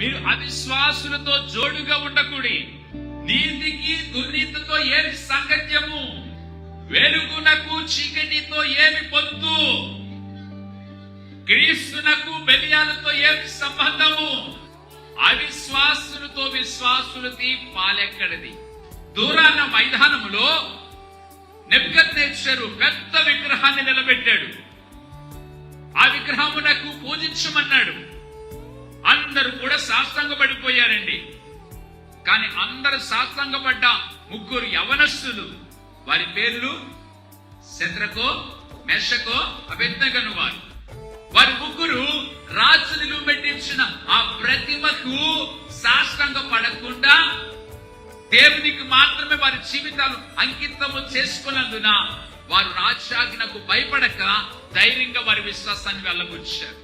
మీరు అవిశ్వాసులతో జోడుగా ఉండకూడి నీతికి దుర్నీతితో ఏమి సంగత్యము వెలుగునకు చీకటితో ఏమి పొత్తు క్రీస్తునకు బెలియాలతో ఏమి సంబంధము? అవిశ్వాసులతో విశ్వాసులది పాలెక్కడిది. దూరాన మైదానములో నెబ్కద్నేశ్వరు పెద్ద విగ్రహాన్ని నిలబెట్టాడు. ఆ విగ్రహమునకు పూజించమన్నాడు. అందరూ సాష్టాంగపడిపోయారండి కానీ అందరు సాష్టాంగపడ్డ ముగ్గురు యవనస్తులు. వారి పేర్లు శత్రకో మెషకో అభిజ్ఞగను వారు. వారి ముగ్గురు రాజు నిలువబెట్టించిన ఆ ప్రతిమకు సాష్టాంగ పడకుండా దేవునికి మాత్రమే వారి జీవితాలు అంకితము చేసుకున్నందున వారు రాజ్యాజ్ఞకు భయపడక ధైర్యంగా వారి విశ్వాసాన్ని వెళ్ళబుచ్చారు